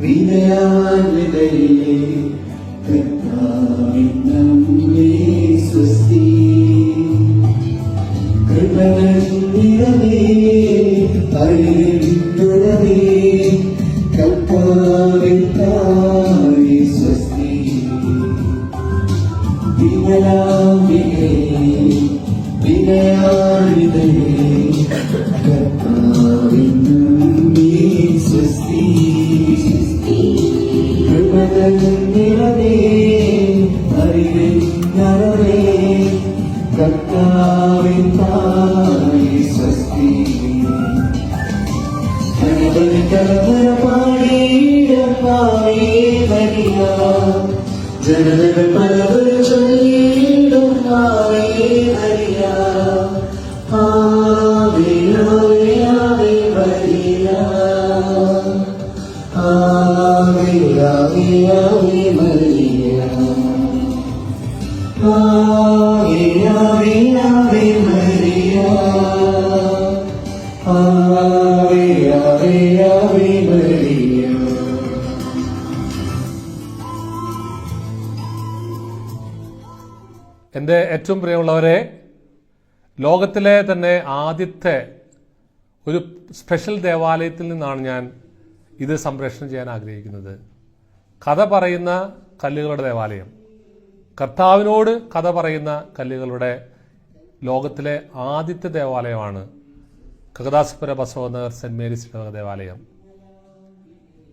വിനയാനിതയിലെ കർത്താവിൻ നമ്മെ സ്വസ്തി. കൃപണിറവേ അറിവിനുറവേ കൃപണിറവേ അറിവിനുറവേ കർത്താവിൻ താഴെ സ്വസ്തി. ജനതകൾ പലവരും ചൊല്ലിയിടും എന്റെ ഏറ്റവും പ്രിയമുള്ളവരെ ലോകത്തിലെ തന്നെ ആദ്യത്തെ ഒരു സ്പെഷ്യൽ ദേവാലയത്തിൽ നിന്നാണ് ഞാൻ ഇത് സംപ്രേഷണം ചെയ്യാൻ ആഗ്രഹിക്കുന്നത്. കഥ പറയുന്ന കല്ലുകളുടെ ദേവാലയം. കർത്താവിനോട് കഥ പറയുന്ന കല്ലുകളുടെ ലോകത്തിലെ ആദ്യത്തെ ദേവാലയമാണ് കകദാസ്പുര ബസവനഗർ സെന്റ് മേരീസ് ദേവാലയം.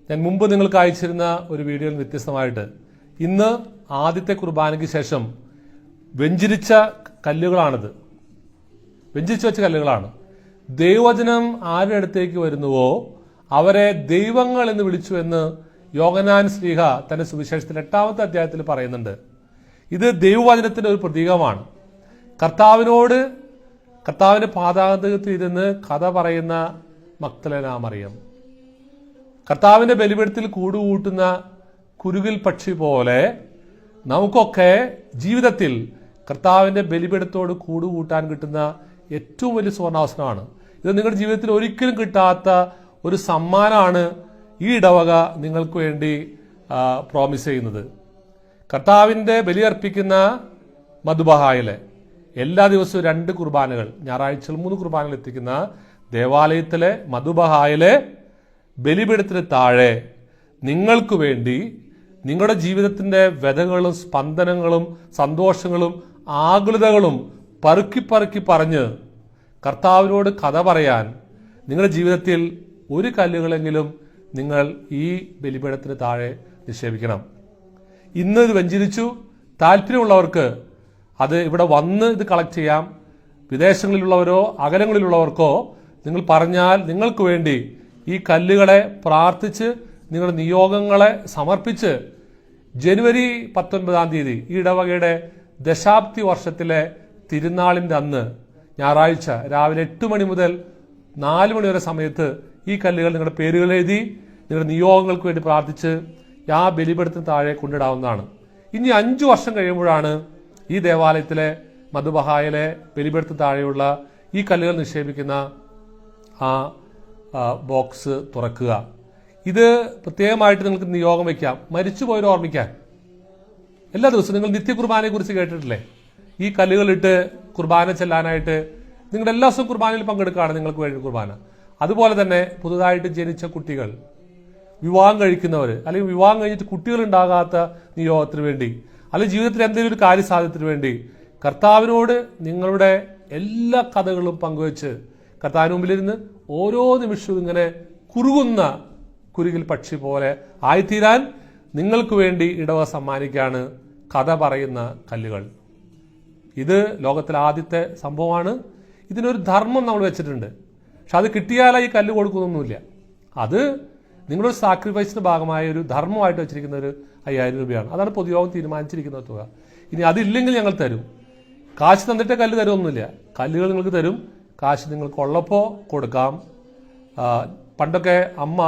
ഞാൻ മുമ്പ് നിങ്ങൾക്ക് അയച്ചിരുന്ന ഒരു വീഡിയോയിൽ വ്യത്യസ്തമായിട്ട് ഇന്ന് ആദ്യത്തെ കുർബാനയ്ക്ക് ശേഷം വെഞ്ചിരിച്ച കല്ലുകളാണിത്. വെഞ്ചിരിച്ചു വെച്ച കല്ലുകളാണ്. ദൈവവചനം ആരുടെ അടുത്തേക്ക് വരുന്നുവോ അവരെ ദൈവങ്ങൾ എന്ന് വിളിച്ചു എന്ന് യോഗനാൻ ശ്രീഹ തന്റെ സുവിശേഷത്തിൽ എട്ടാമത്തെ അധ്യായത്തിൽ പറയുന്നുണ്ട്. ഇത് ദൈവവചനത്തിന്റെ ഒരു പ്രതീകമാണ്. കർത്താവിനോട് കർത്താവിന്റെ പാതാകത്തിൽ ഇരുന്ന് കഥ പറയുന്ന മക്തലനാമറിയം കർത്താവിന്റെ ബലിപീഠത്തിൽ കൂടുകൂട്ടുന്ന കുരുകിൽ പക്ഷി പോലെ നമുക്കൊക്കെ ജീവിതത്തിൽ കർത്താവിന്റെ ബലിപീഠത്തോട് കൂടുകൂട്ടാൻ കിട്ടുന്ന ഏറ്റവും വലിയ സുവർണാവസരമാണ് ഇത് നിങ്ങളുടെ ജീവിതത്തിൽ ഒരിക്കലും കിട്ടാത്ത ഒരു സമ്മാനമാണ് ഈ ഇടവക നിങ്ങൾക്ക് വേണ്ടി പ്രോമിസ് ചെയ്യുന്നത്. കർത്താവിന്റെ ബലിയർപ്പിക്കുന്ന മധുബഹായിലെ എല്ലാ ദിവസവും രണ്ട് കുർബാനകൾ ഞായറാഴ്ച മൂന്ന് കുർബാനകൾ എത്തിക്കുന്ന ദേവാലയത്തിലെ മധുബഹായിലെ ബലിപീഠത്തിന് താഴെ നിങ്ങൾക്ക് വേണ്ടി നിങ്ങളുടെ ജീവിതത്തിന്റെ വ്യതകളും സ്പന്ദനങ്ങളും സന്തോഷങ്ങളും ആകുലതകളും പറുക്കി പറുക്കി പറഞ്ഞ് കർത്താവിനോട് കഥ പറയാൻ നിങ്ങളുടെ ജീവിതത്തിൽ ഒരു കല്ലുകളെങ്കിലും നിങ്ങൾ ഈ ബലിപീഠത്തിന് താഴെ നിക്ഷേപിക്കണം. ഇന്ന് ഇത് വെഞ്ചരിച്ചു. താല്പര്യമുള്ളവർക്ക് അത് ഇവിടെ വന്ന് ഇത് കളക്ട് ചെയ്യാം. വിദേശങ്ങളിലുള്ളവരോ അകലങ്ങളിലുള്ളവർക്കോ നിങ്ങൾ പറഞ്ഞാൽ നിങ്ങൾക്ക് വേണ്ടി ഈ കല്ലുകളെ പ്രാർത്ഥിച്ച് നിങ്ങളുടെ നിയോഗങ്ങളെ സമർപ്പിച്ച് ജനുവരി പത്തൊൻപതാം തീയതി ഈ ഇടവകയുടെ ദശാബ്ദി വർഷത്തിലെ തിരുനാളിന്റെ അന്ന് ഞായറാഴ്ച രാവിലെ എട്ട് മണി മുതൽ നാല് മണി വരെ സമയത്ത് ഈ കല്ലുകൾ നിങ്ങളുടെ പേരുകൾ എഴുതി നിങ്ങളുടെ നിയോഗങ്ങൾക്ക് വേണ്ടി പ്രാർത്ഥിച്ച് ആ ബലിപെടുത്തിന് താഴെ കൊണ്ടിടാവുന്നതാണ്. ഇനി അഞ്ചു വർഷം കഴിയുമ്പോഴാണ് ഈ ദേവാലയത്തിലെ മധുബഹായിലെ ബലിപീഠത്തിന് താഴെയുള്ള ഈ കല്ലുകൾ നിക്ഷേപിക്കുന്ന ആ ബോക്സ് തുറക്കുക. ഇത് പ്രത്യേകമായിട്ട് നിങ്ങൾക്ക് നിയോഗം വയ്ക്കാം. മരിച്ചുപോയവരെ ഓർമ്മിക്കാൻ. എല്ലാ ദിവസവും നിങ്ങൾ നിത്യകുർബാനയെ കുറിച്ച് കേട്ടിട്ടില്ലേ? ഈ കല്ലുകളിട്ട് കുർബാന ചെല്ലാനായിട്ട് നിങ്ങളുടെ എല്ലാ ദിവസവും കുർബാനയിൽ പങ്കെടുക്കുകയാണ് നിങ്ങൾക്ക് വേണ്ടി കുർബാന. അതുപോലെ തന്നെ പുതുതായിട്ട് ജനിച്ച കുട്ടികൾ വിവാഹം കഴിക്കുന്നവർ അല്ലെങ്കിൽ വിവാഹം കഴിഞ്ഞിട്ട് കുട്ടികൾ ഉണ്ടാകാത്ത നിയോഗത്തിന് വേണ്ടി അല്ലെങ്കിൽ ജീവിതത്തിൽ എന്തെങ്കിലും ഒരു കാര്യസാധ്യത്തിന് വേണ്ടി കർത്താവിനോട് നിങ്ങളുടെ എല്ലാ കഥകളും പങ്കുവെച്ച് കർത്താവിന് മുമ്പിലിരുന്ന് ഓരോ നിമിഷവും ഇങ്ങനെ കുറുകുന്ന കുരുകിൽ പക്ഷി പോലെ ആയിത്തീരാൻ നിങ്ങൾക്ക് വേണ്ടി ഇടവ സമ്മാനിക്കുകയാണ് കഥ പറയുന്ന കല്ലുകൾ. ഇത് ലോകത്തിലെ ആദ്യത്തെ സംഭവമാണ്. ഇതിനൊരു ധർമ്മം നമ്മൾ വെച്ചിട്ടുണ്ട്. പക്ഷെ അത് കിട്ടിയാലായി ഈ കല്ല് കൊടുക്കുന്നൊന്നുമില്ല. അത് നിങ്ങളൊരു സാക്രിഫൈസിന്റെ ഭാഗമായ ഒരു ധർമ്മമായിട്ട് വെച്ചിരിക്കുന്ന ഒരു അയ്യായിരം രൂപയാണ്. അതാണ് പൊതുയോഗം തീരുമാനിച്ചിരിക്കുന്ന തുക. ഇനി അതില്ലെങ്കിൽ ഞങ്ങൾ തരും. കാശ് തന്നിട്ടേ കല്ല് തരുമൊന്നുമില്ല കല്ലുകൾ നിങ്ങൾക്ക് തരും. കാശ് നിങ്ങൾക്ക് ഉള്ളപ്പോൾ കൊടുക്കാം പണ്ടൊക്കെ അമ്മ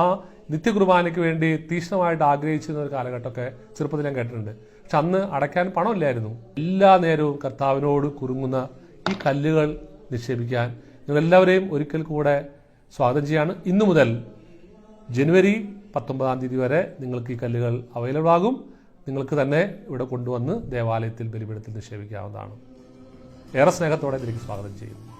നിത്യകുർബാനയ്ക്ക് വേണ്ടി തീക്ഷ്ണമായിട്ട് ആഗ്രഹിച്ചിരുന്ന ഒരു കാലഘട്ടമൊക്കെ ചെറുപ്പത്തിൽ ഞാൻ കേട്ടിട്ടുണ്ട്. പക്ഷെ അന്ന് അടയ്ക്കാൻ പണമില്ലായിരുന്നു. എല്ലാ നേരവും കർത്താവിനോട് കുറുങ്ങുന്ന ഈ കല്ലുകൾ നിക്ഷേപിക്കാൻ നിങ്ങളെല്ലാവരെയും ഒരിക്കൽ കൂടെ സ്വാഗതം ചെയ്യാണ്. ഇന്നു മുതൽ ജനുവരി പത്തൊമ്പതാം തീയതി വരെ നിങ്ങൾക്ക് ഈ കല്ലുകൾ അവൈലബിൾ ആകും. നിങ്ങൾക്ക് തന്നെ ഇവിടെ കൊണ്ടുവന്ന് ദേവാലയത്തിൽ ബലിപീഠത്തിൽ നിക്ഷേപിക്കാവുന്നതാണ്. ഏറെ സ്നേഹത്തോടെ ഇതിലേക്ക് സ്വാഗതം ചെയ്യുന്നു.